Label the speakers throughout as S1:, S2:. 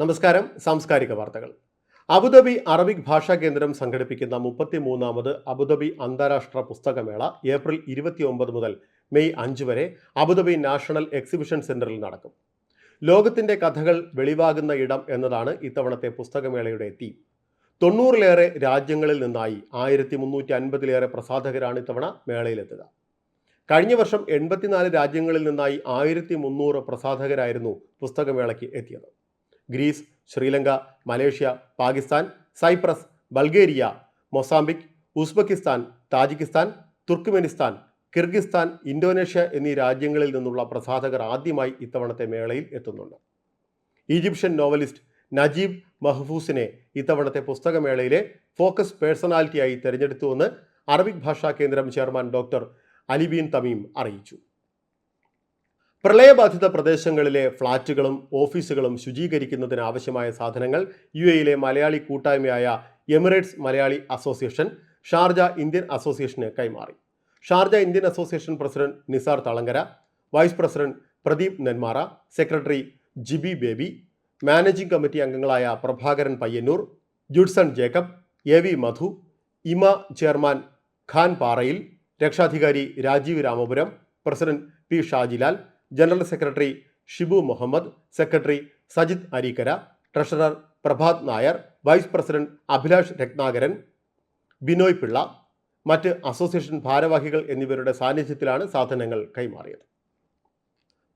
S1: നമസ്കാരം സാംസ്കാരിക വാർത്തകൾ. അബുദാബി അറബിക് ഭാഷാ കേന്ദ്രം സംഘടിപ്പിക്കുന്ന മുപ്പത്തിമൂന്നാമത് അബുദാബി അന്താരാഷ്ട്ര പുസ്തകമേള ഏപ്രിൽ ഇരുപത്തിയൊമ്പത് മുതൽ മെയ് അഞ്ച് വരെ അബുദാബി നാഷണൽ എക്സിബിഷൻ സെന്ററിൽ നടക്കും. ലോകത്തിന്റെ കഥകൾ വെളിവാകുന്ന ഇടം എന്നതാണ് ഇത്തവണത്തെ പുസ്തകമേളയുടെ തീം. തൊണ്ണൂറിലേറെ രാജ്യങ്ങളിൽ നിന്നായി ആയിരത്തി മുന്നൂറ്റി അൻപതിലേറെ പ്രസാധകരാണ് ഇത്തവണ മേളയിലെത്തുക. കഴിഞ്ഞ വർഷം എൺപത്തിനാല് രാജ്യങ്ങളിൽ നിന്നായി ആയിരത്തി മുന്നൂറ് പ്രസാധകരായിരുന്നു പുസ്തകമേളയ്ക്ക് എത്തിയത്. Greece Sri Lanka Malaysia Pakistan Cyprus Bulgaria Mozambique Uzbekistan Tajikistan Turkmenistan Kyrgyzstan Indonesia എന്നീ രാജ്യങ്ങളിൽ നിന്നുള്ള പ്രസാധകർ ആദ്യമായി ഇത്തവണത്തെ മേളയിൽ എത്തുന്നുണ്ട്. ഈജിപ്ഷ്യൻ നോവലിസ്റ്റ് നജീബ് മഹ്ഫൂസിനെ ഇത്തവണത്തെ പുസ്തകമേളയിലെ ഫോക്കസ് പേഴ്സണാലിറ്റിയായി തെരഞ്ഞെടുത്തുവെന്ന് അറബിക് ഭാഷാ കേന്ദ്രം ചെയർമാൻ ഡോക്ടർ അലിബീൻ തമീം അറിയിച്ചു. പ്രളയബാധിത പ്രദേശങ്ങളിലെ ഫ്ളാറ്റുകളും ഓഫീസുകളും ശുചീകരിക്കുന്നതിന് ആവശ്യമായ സാധനങ്ങൾ യു എയിലെ മലയാളി കൂട്ടായ്മയായ Emirates Malayali association Sharjah Indian അസോസിയേഷന് കൈമാറി. Sharjah Indian association president Nisar Thalangara vice president Pradeep Nenmara secretary Jibi Baby managing committee അംഗങ്ങളായ Prabhakaran Payyanur Judson Jacob A V Madhu ഇമ chairman Khan Parayil രക്ഷാധികാരി Rajeev Ramapuram president P Shajilal general secretary Shibu Muhammad secretary Sajith Areekkara treasurer Prabhath Nair vice president Abhilash Ratnakaran Binoy Pillai മറ്റ് association ഭാരവാഹികൾ എന്നിവരുടെ സാന്നിധ്യത്തിലാണ് സാധനങ്ങൾ കൈമാറിയത്.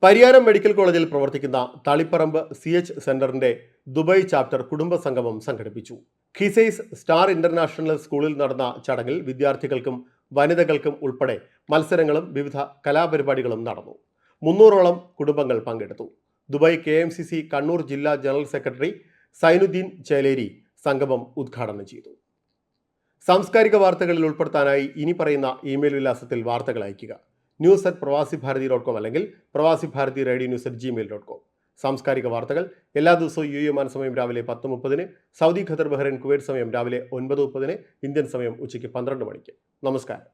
S1: Pariyaram medical കോളേജിൽ പ്രവർത്തിക്കുന്ന Taliparamba C H സെന്ററിന്റെ ദുബായ് ചാപ്റ്റർ കുടുംബ സംഗമം സംഘടിപ്പിച്ചു. ഖിസൈസ് സ്റ്റാർ ഇന്റർനാഷണൽ സ്കൂളിൽ നടന്ന ചടങ്ങിൽ വിദ്യാർത്ഥികൾക്കും വനിതകൾക്കും ഉൾപ്പെടെ മത്സരങ്ങളും വിവിധ കലാപരിപാടികളും നടന്നു. മുന്നൂറോളം കുടുംബങ്ങൾ പങ്കെടുത്തു. Dubai K M C C Kannur ജില്ലാ ജനറൽ സെക്രട്ടറി സൈനുദ്ദീൻ ചേലേരി സംഗമം ഉദ്ഘാടനം ചെയ്തു. സാംസ്കാരിക വാർത്തകളിൽ ഉൾപ്പെടുത്താനായി ഇനി പറയുന്ന ഇമെയിൽ വിലാസത്തിൽ വാർത്തകൾ അയയ്ക്കുക. ന്യൂസ് അറ്റ് പ്രവാസി ഭാരതി ഡോട്ട് കോം അല്ലെങ്കിൽ Pravasi Bharathi radio news at Gmail dot com. സാംസ്കാരിക വാർത്തകൾ എല്ലാ ദിവസവും യു എമാൻ സമയം രാവിലെ പത്ത് മുപ്പതിന് സൗദി ഖത്തർ ബഹ്റൈൻ കുവൈറ്റ് സമയം രാവിലെ ഒൻപത് മുപ്പതിന് ഇന്ത്യൻ സമയം ഉച്ചയ്ക്ക് പന്ത്രണ്ട് മണിക്ക്. നമസ്കാരം.